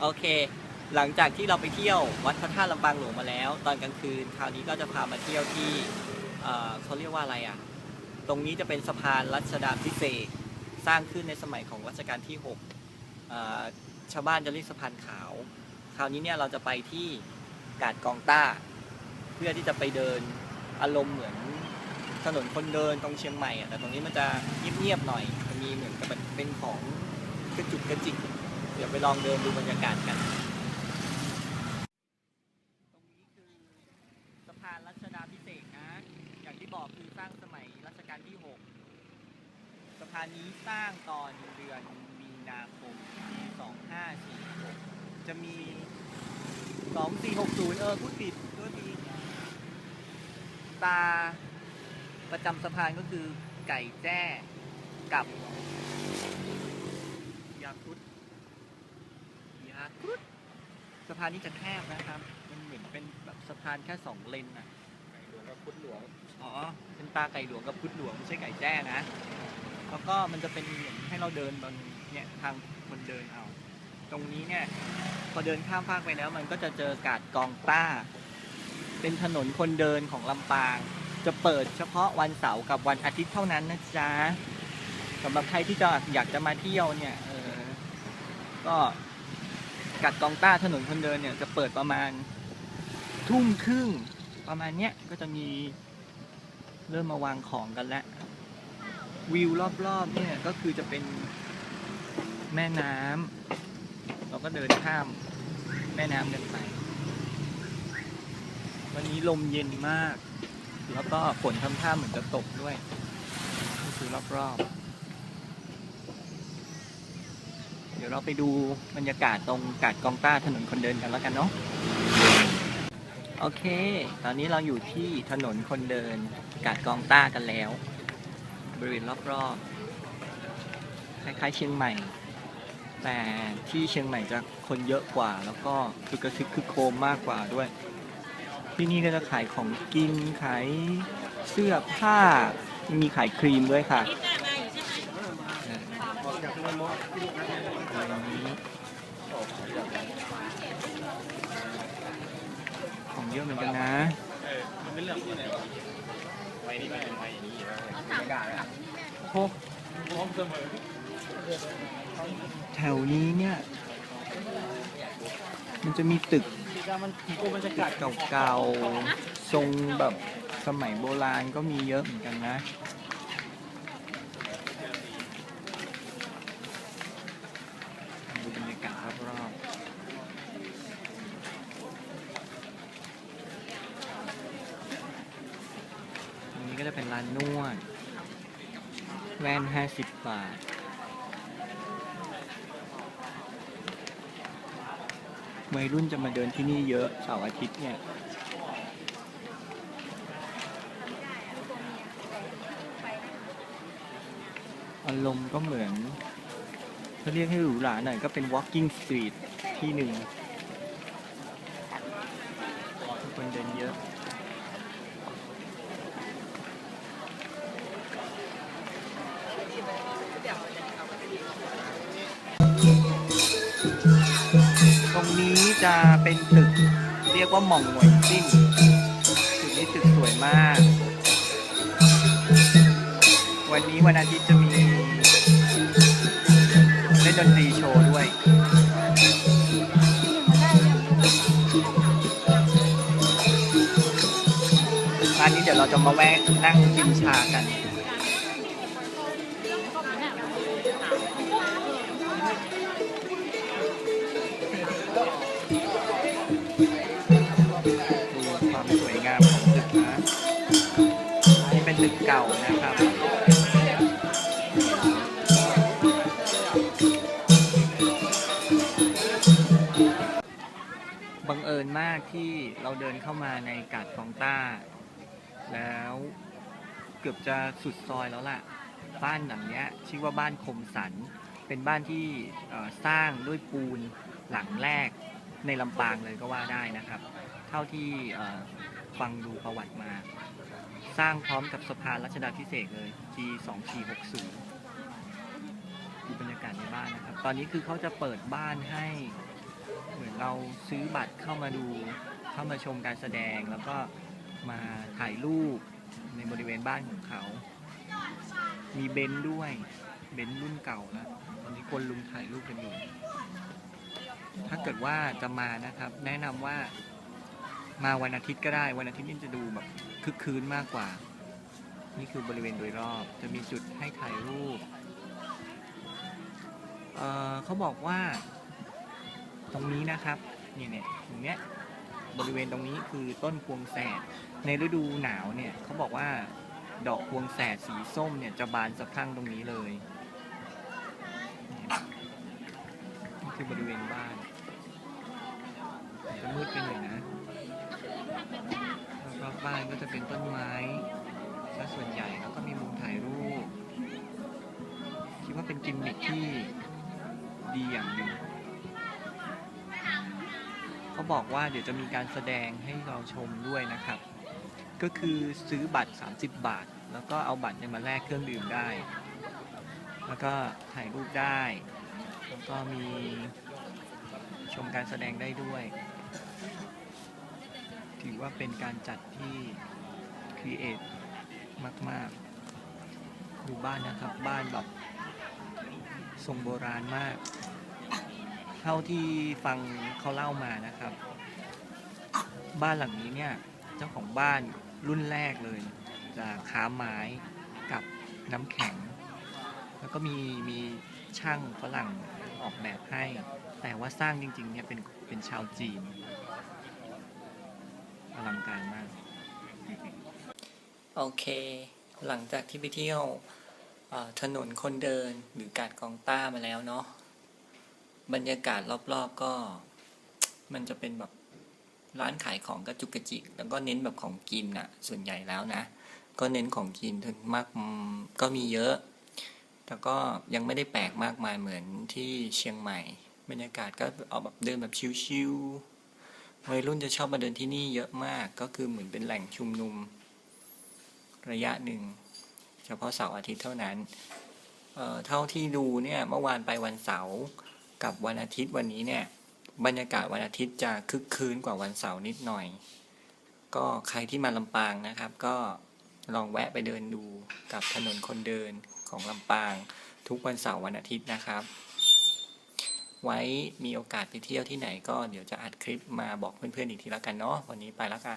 โอเค หลังจากที่เราไปเที่ยววัดพระธาตุลำปางหลวงมาแล้ว ตอนกลางคืน คราวนี้ก็จะพามาเที่ยวที่เอ่อเขาเรียกว่าอะไรอะ ตรงนี้จะเป็นสะพานรัชดาพิเศษกสร้างขึ้นในสมัยของรัชกาลที่6ชาวบ้านจะเรียกสะพานขาว คราวนี้เนี่ยเราจะไปที่กาดกองต้า เพื่อที่จะไปเดินอารมณ์เหมือนถนนคนเดินตรงเชียงใหม่อะแต่ตรงนี้มันจะเงียบๆหน่อยจะมีเหมือนกับเป็นของกระจุกกระจิก ดี๋ยวไปลองเดินดูบรรยากาศกัน ตรงนี้คือสะพานรัชดาพิเศษกนะ อย่างที่บอกคือสร้างสมัยรัชกาลที่ 6 สะพานนี้สร้างตอนเดือนมีนาคมปี2546 จะมี 2460 เออพูดผิดตัวทีตาประจำสะพานก็คือไก่แจ้กับยาคุด ยาคุดสะพานนี้จะแคบนะครับ มันเหมือนเป็นแบบสะพานแค่สองเลนนะไก่หลวงกับพุทธหลวง อ๋อ เป็นตาไก่หลวงกับพุทธหลวงไม่ใช่ไก่แจ้นะ แล้วก็มันจะเป็นเหมือนให้เราเดินบนเนี่ยทางคนเดินเอา ตรงนี้เนี่ยพอเดินข้ามฟากไปแล้ว มันก็จะเจอกาดกองต้า เป็นถนนคนเดินของลำปาง จะเปิดเฉพาะวันเสาร์กับวันอาทิตย์เท่านั้นนะจ๊ะสำหรับใครที่จะอยากจะมาเที่ยวเนี่ย เออ ก็ กาดกองต้าถนนคนเดินเนี่ยจะเปิดประมาณทุ่มครึ่งประมาณเนี้ยก็จะมีเริ่มมาวางของกันแล้ววิวรอบๆเนี่ยก็คือจะเป็นแม่น้ำเราก็เดินข้ามแม่น้ำกันไป วันนี้ลมเย็นมาก แล้วก็ฝนทำท่าเหมือนจะตกด้วยนี่คือรอบๆ เดี๋ยวเราไปดูบรรยากาศตรงกาดกองต้าถนนคนเดินกันแล้วกันเนาะโอเค ตอนนี้เราอยู่ที่ถนนคนเดินกาดกองต้ากันแล้ว บริเวณรอบๆคล้ายๆเชียงใหม่ แต่ที่เชียงใหม่จะคนเยอะกว่า แล้วก็คือกระทึกคือโครมมากกว่าด้วย ที่นี่ก็จะขายของกินขายเสื้อผ้ามีขายครีมด้วยค่ะอะไรนี้ของเยอะเหมือนกันนะ มันเป็นเรื่องที่ไหนวะไว้นี่ไม่เป็นไว้อย่างนี้นะไม่กล้าเลยอะ โอ้ พร้อมเสมอแถวนี้เนี่ย มันจะมีตึกมันผีโกเก่าๆทรงแบบสมัยโบราณก็มีเยอะเหมือนกันนะดูบรรยากาศรอบๆตรงนี้ก็จะเป็นร้านนวด แว่นห้าสิบบาท วัยรุ่นจะมาเดินที่นี่เยอะเสาร์อาทิตย์เนี่ย อารมณ์ก็เหมือน ถ้าเรียกให้หรูหราหน่อยก็เป็น walking street ที่หนึ่งคนเดินเยอะ จะเป็นตึกเรียกว่าหม่องหวยซิ่งตึกนี้ตึกสวยมาก วันนี้วันอาทิตย์จะมีเล่นดนตรีโชว์ด้วยร้านนี้เดี๋ยวเราจะมาแวะนั่งกินชากัน ตึกเก่านะครับบังเอิญมากที่เราเดินเข้ามาในกาดกองต้า แล้วเกือบจะสุดซอยแล้วล่ะ บ้านหลังนี้ชื่อว่าบ้านคมสัน เป็นบ้านที่สร้างด้วยปูนหลังแรกในลำปางเลยก็ว่าได้นะครับ เท่าที่ ฟังดูประวัติมา สร้างพร้อมกับสะพานรัชดาพิเศษกเลย G 2 4 6 0ดูบรรยากาศในบ้านนะครับ ตอนนี้คือเขาจะเปิดบ้านให้ เหมือนเราซื้อบัตรเข้ามาดู เข้ามาชมการแสดง แล้วก็มาถ่ายรูปในบริเวณบ้านของเขา มีเบนซ์ด้วย เบนซ์รุ่นเก่าแล้วตอนนี้คนลุมถ่ายรูปกันอยู่ ถ้าเกิดว่าจะมานะครับ แนะนำว่า มาวันอาทิตย์ก็ได้ วันอาทิตย์นี่จะดูแบบคึกคืนมากกว่า นี่คือบริเวณโดยรอบ จะมีจุดให้ถ่ายรูปเเขาบอกว่า ตรงนี้นะครับเนี่ยเนี่ยตรงเนี้ยบริเวณตรงนี้คือต้นพวงแสด ในฤดูหนาวเนี่ยเขาบอกว่าดอกพวงแสดสีส้มเนี่ยจะบานสะพรั่งตรงนี้เลยนี่ยนี่คือบริเวณบ้านจะมืดไปหน่อยนะ รอบๆบ้านก็จะเป็นต้นไม้ซะส่วนใหญ่แล้วก็มีมุมถ่ายรูป คิดว่าเป็นกิมมิคที่ดีอย่างหนึ่งเขาบอกว่าเดี๋ยวจะมีการแสดงให้เราชมด้วยนะครับ ก็คือซื้อบัตร 30 บาท แล้วก็เอาบัตรเนี่ยมาแลกเครื่องดื่มได้ แล้วก็ถ่ายรูปได้ แล้วก็มีชมการแสดงได้ด้วย ถือว่าเป็นการจัดที่ครีเอทมาก ๆ ดูบ้านนะครับบ้านแบบทรงโบราณมาก เท่าที่ฟังเขาเล่ามานะครับ บ้านหลังนี้เนี่ยเจ้าของบ้านรุ่นแรกเลย จะค้าไม้กับน้ำแข็ง แล้วก็มีมีช่างฝรั่งออกแบบให้ แต่ว่าสร้างจริงๆเนี่ยเป็นเป็นชาวจีน อลังการมาก โอเค หลังจากที่ไปเที่ยวถนนคนเดินหรือกาดกองต้ามาแล้วเนาะบรรยากาศรอบๆก็ มันจะเป็นแบบร้านขายของกระจุกกระจิก แล้วก็เน้นแบบของกินน่ะ ส่วนใหญ่แล้วนะ ก็เน้นของกินถึงมากก็มีเยอะแต่ก็ยังไม่ได้แปลกมากมายเหมือนที่เชียงใหม่ บรรยากาศก็เอาแบบเดินแบบชิวๆ วัยรุ่นจะชอบมาเดินที่นี่เยอะมากก็คือเหมือนเป็นแหล่งชุมนุม ระยะหนึ่ง เฉพาะเสาร์อาทิตย์เท่านั้นเเท่าที่ดูเนี่ยเมื่อวานไปวันเสาร์กับวันอาทิตย์วันนี้เนี่ยบรรยากาศวันอาทิตย์จะคึกคืนกว่าวันเสาร์นิดหน่อย ก็ใครที่มาลำปางนะครับ ก็ลองแวะไปเดินดูกับถนนคนเดินของลำปาง ทุกวันเสาร์วันอาทิตย์นะครับ ไว้มีโอกาสไปเที่ยวที่ไหนก็เดี๋ยวจะอัดคลิปมาบอกเพื่อนๆอีกทีแล้วกันเนาะวันนี้ไปแล้วค่ะ